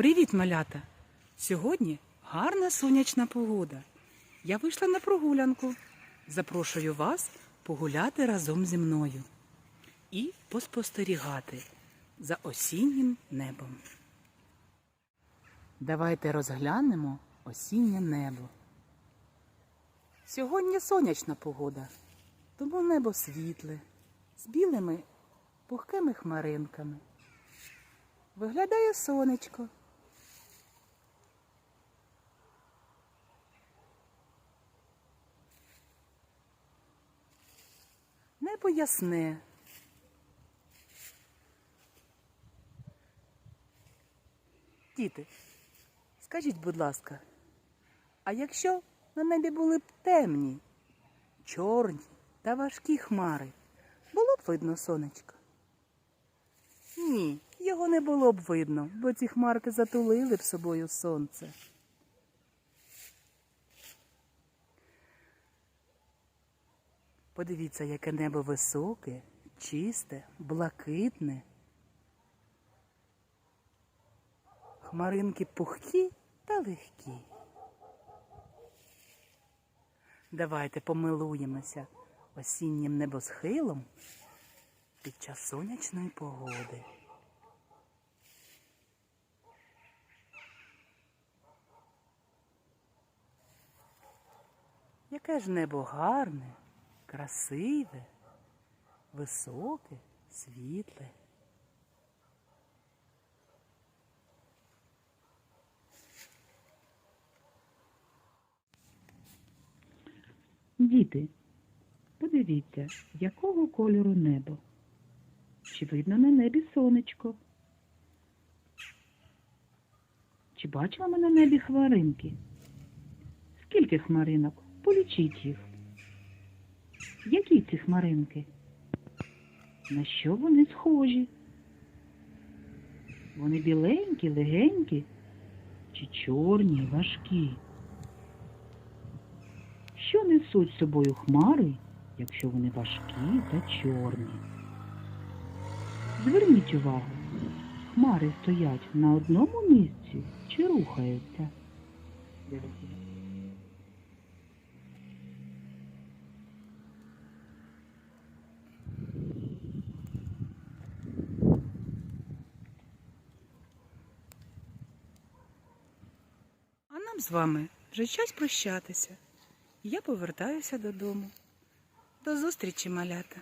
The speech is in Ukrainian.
Привіт, малята! Сьогодні гарна сонячна погода. Я вийшла на прогулянку. Запрошую вас погуляти разом зі мною і поспостерігати за осіннім небом. Давайте розглянемо осіннє небо. Сьогодні сонячна погода, тому небо світле, з білими пухкими хмаринками. Виглядає сонечко. Небо ясне. Діти, скажіть, будь ласка, а якщо на небі були б темні, чорні та важкі хмари, було б видно сонечко? Ні, його не було б видно, бо ці хмарки затулили б собою сонце. Подивіться, яке небо високе, чисте, блакитне. Хмаринки пухкі та легкі. Давайте помилуємося осіннім небосхилом під час сонячної погоди. Яке ж небо гарне, красиве, високе, світле. Діти, подивіться, якого кольору небо. Чи видно на небі сонечко? Чи бачимо ми на небі хмаринки? Скільки хмаринок? Полічіть їх. Які ці хмаринки? На що вони схожі? Вони біленькі, легенькі чи чорні, важкі? Що несуть з собою хмари, якщо вони важкі та чорні? Зверніть увагу, хмари стоять на одному місці чи рухаються? А з вами вже час прощатися. Я повертаюся додому. До зустрічі, малята!